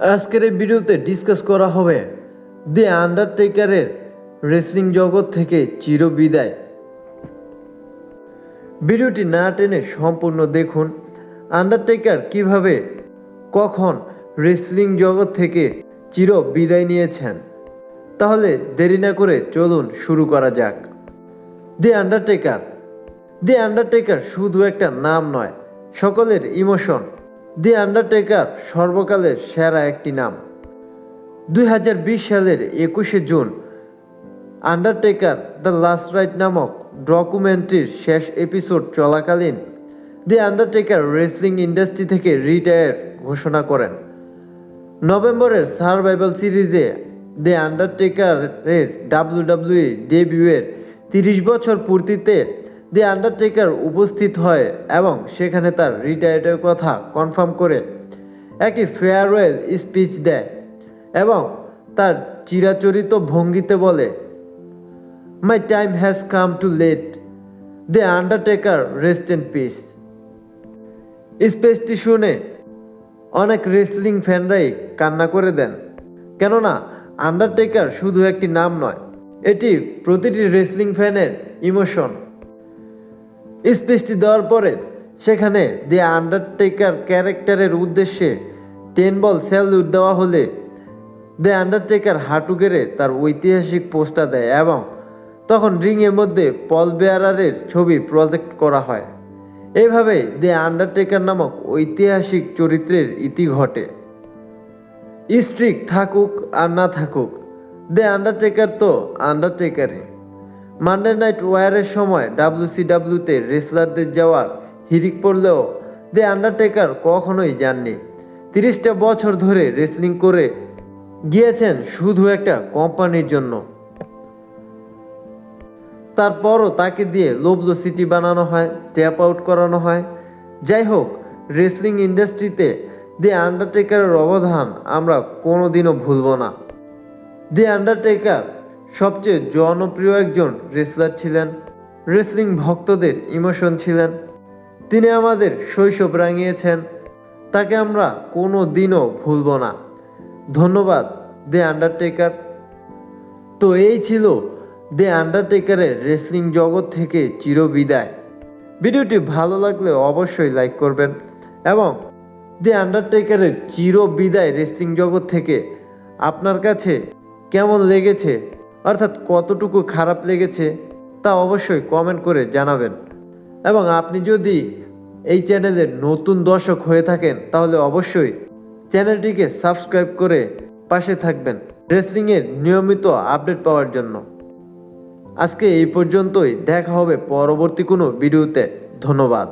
আজকের এই ভিডিওতে ডিসকাস করা হবে দি আন্ডারটেকারের রেসলিং জগৎ থেকে চিরবিদায়। ভিডিওটি না টেনে সম্পূর্ণ দেখুন। আন্ডারটেকার কীভাবে, কখন রেসলিং জগৎ থেকে চির বিদায় নিয়েছেন? তাহলে দেরি না করে চলুন শুরু করা যাক। দি আন্ডারটেকার দি আন্ডারটেকার শুধু একটা নাম নয়, সকলের ইমোশন দি আন্ডারটেকার সর্বকালের সেরা একটি নাম। দুই হাজার বিশ সালের একুশে June Undertaker the last ride নামক ডকুমেন্টারির শেষ এপিসোড চলাকালীন দি আন্ডারটেকার রেসলিং ইন্ডাস্ট্রি থেকে রিটায়ার ঘোষণা করেন। নভেম্বরের সার্ভাইভাল সিরিজে দি আন্ডারটেকারের ডাব্লিউডাব্লিউই ডেবিউয়ের তিরিশ বছর পূর্তিতে দি আন্ডারটেকার উপস্থিত হয় এবং সেখানে তার রিটায়ার্ডের কথা কনফার্ম করে একটি ফেয়ারওয়েল স্পিচ দেয় এবং তার চিরাচরিত ভঙ্গিতে বলে my time has come to let the Undertaker rest in peace স্পেসটি শুনে অনেক রেসলিং ফ্যানরাই কান্না করে দেন, কেননা আন্ডারটেকার শুধু একটি নাম নয়, এটি প্রতিটি রেসলিং ফ্যানের ইমোশন স্পেসটি দেওয়ার পরে সেখানে দি আন্ডারটেকার ক্যারেক্টারের উদ্দেশ্যে টেন বল স্যালুট দেওয়া হলে দ্য আন্ডারটেকার হাঁটু গেড়ে তার ঐতিহাসিক পোস্টার দেয় এবং তখন রিংয়ের মধ্যে পল বেয়ারারের ছবি প্রজেক্ট করা হয়। এইভাবে দ্য আন্ডারটেকার নামক ঐতিহাসিক চরিত্রের ইতি ঘটে। স্ট্রিক থাকুক আর না থাকুক দ্য আন্ডারটেকার তো আন্ডারটেকারই মানডে নাইট ওয়ারের সময় ডাব্লিউসিডাব্লিউতে রেসলারদের যাওয়ার হিরিক পড়লেও দ্য আন্ডারটেকার কখনোই যাননি। তিরিশটা বছর ধরে রেসলিং করে গিয়েছেন শুধু একটা কোম্পানির জন্য। তারপরও তাকে দিয়ে লোবলো সিটি বানানো হয়, ট্যাপ আউট করানো হয়। যাই হোক রেসলিং ইন্ডাস্ট্রিতে দি আন্ডারটেকারের অবদান আমরা কোনোদিনও ভুলব না। দি আন্ডারটেকার সবচেয়ে জনপ্রিয় একজন রেসলার ছিলেন। রেসলিং ভক্তদের ইমোশন ছিলেন। তিনি আমাদের শৈশব রাঙিয়েছেন। তাকে আমরা কোনো দিনও ভুলব না। ধন্যবাদ দি আন্ডারটেকার তো এই ছিল দি আন্ডারটেকারের রেসলিং জগৎ থেকে চিরবিদায়। ভিডিওটি ভালো লাগলে অবশ্যই লাইক করবেন এবং দি আন্ডারটেকারের চিরবিদায় রেসলিং জগৎ থেকে আপনার কাছে কেমন লেগেছে অর্থাৎ কতটুকু খারাপ লেগেছে তা অবশ্যই কমেন্ট করে জানাবেন। এবং আপনি যদি এই চ্যানেলের নতুন দর্শক হয়ে থাকেন, তাহলে অবশ্যই চ্যানেলটিকে সাবস্ক্রাইব করে পাশে থাকবেন রেসলিংয়ের নিয়মিত আপডেট পাওয়ার জন্য। আজকে এই পর্যন্তই, দেখা হবে পরবর্তী কোনো ভিডিওতে ধন্যবাদ।